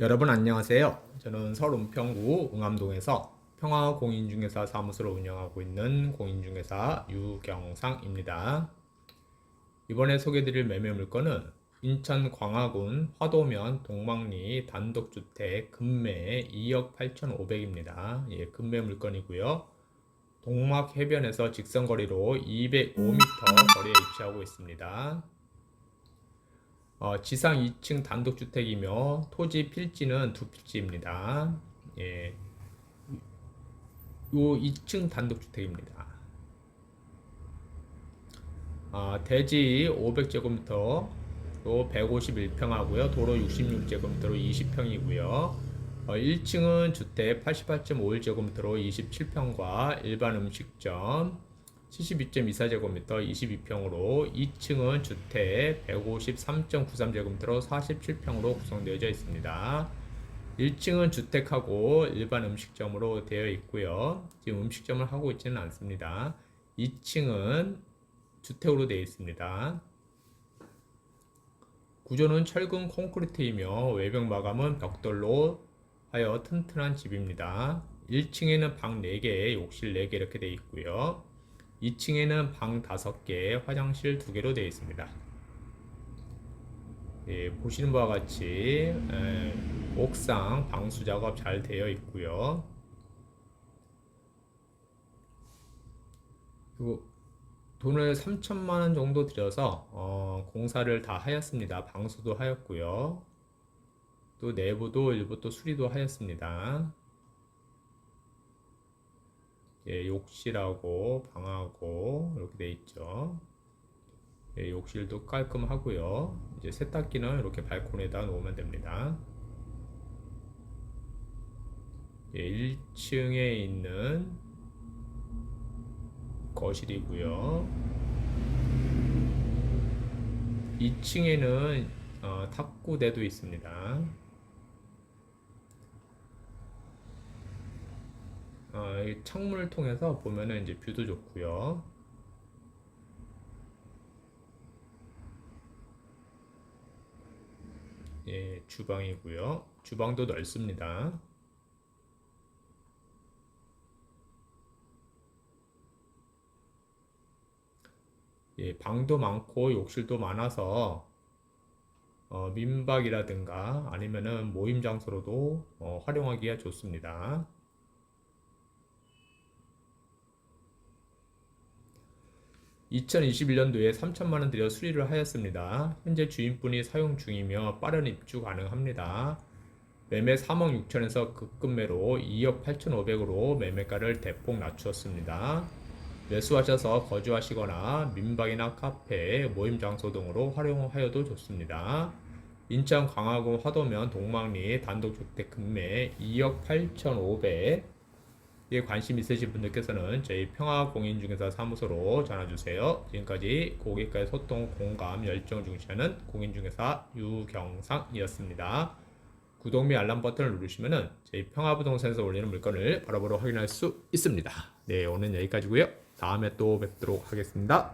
여러분 안녕하세요. 저는 서울 은평구 응암동에서 평화공인중개사 사무소를 운영하고 있는 공인중개사 유경상입니다. 이번에 소개드릴 매매 물건은 인천 광화군 화도면 동막리 단독주택 금매 2억 8,500입니다. 예, 금매 물건이고요. 동막 해변에서 직선거리로 205m 거리에 위치하고 있습니다. 어, 지상 2층 단독주택이며 토지 필지는 두 필지입니다. 예. 요 2층 단독주택입니다. 아, 대지 500제곱미터, 또 151평 하고요. 도로 66제곱미터로 20평이고요. 어, 1층은 주택 88.51제곱미터로 27평과 일반 음식점, 72.24제곱미터 22평으로 2층은 주택 153.93제곱미터로 47평으로 구성되어져 있습니다. 1층은 주택하고 일반 음식점으로 되어 있고요. 지금 음식점을 하고 있지는 않습니다. 2층은 주택으로 되어 있습니다. 구조는 철근 콘크리트이며 외벽 마감은 벽돌로 하여 튼튼한 집입니다. 1층에는 방 4개, 욕실 4개 이렇게 되어 있고요. 2층에는 방 5개, 화장실 2개로 되어 있습니다. 예, 보시는 바와 같이 에, 옥상 방수 작업 잘 되어 있고요. 그리고 돈을 3천만 원 정도 들여서 어, 공사를 다 하였습니다. 방수도 하였고요. 또 내부도 일부 또 수리도 하였습니다. 예, 욕실하고 방하고 이렇게 돼 있죠. 예, 욕실도 깔끔하고요. 이제 세탁기는 이렇게 발코니에다 놓으면 됩니다. 예, 1층에 있는 거실이고요. 2층에는 어, 탁구대도 있습니다. 어, 이 창문을 통해서 보면은 이제 뷰도 좋고요. 예, 주방이고요. 주방도 넓습니다. 예, 방도 많고 욕실도 많아서 어, 민박이라든가 아니면은 모임 장소로도 어, 활용하기가 좋습니다. 2021년도에 3천만 원 들여 수리를 하였습니다. 현재 주인분이 사용 중이며 빠른 입주 가능합니다. 매매 3억 6천에서 급급매로 2억 8,500으로 매매가를 대폭 낮추었습니다. 매수하셔서 거주하시거나 민박이나 카페, 모임 장소 등으로 활용하여도 좋습니다. 인천 광화군 화도면 동막리 단독주택 금매 2억 8,500 에 관심 있으신 분들께서는 저희 평화공인중개사 사무소로 전화주세요. 지금까지 고객과의 소통, 공감, 열정 중시하는 공인중개사 유경상이었습니다. 구독 및 알람 버튼을 누르시면 저희 평화부동산에서 올리는 물건을 바로바로 확인할 수 있습니다. 네, 오늘 여기까지고요. 다음에 또 뵙도록 하겠습니다.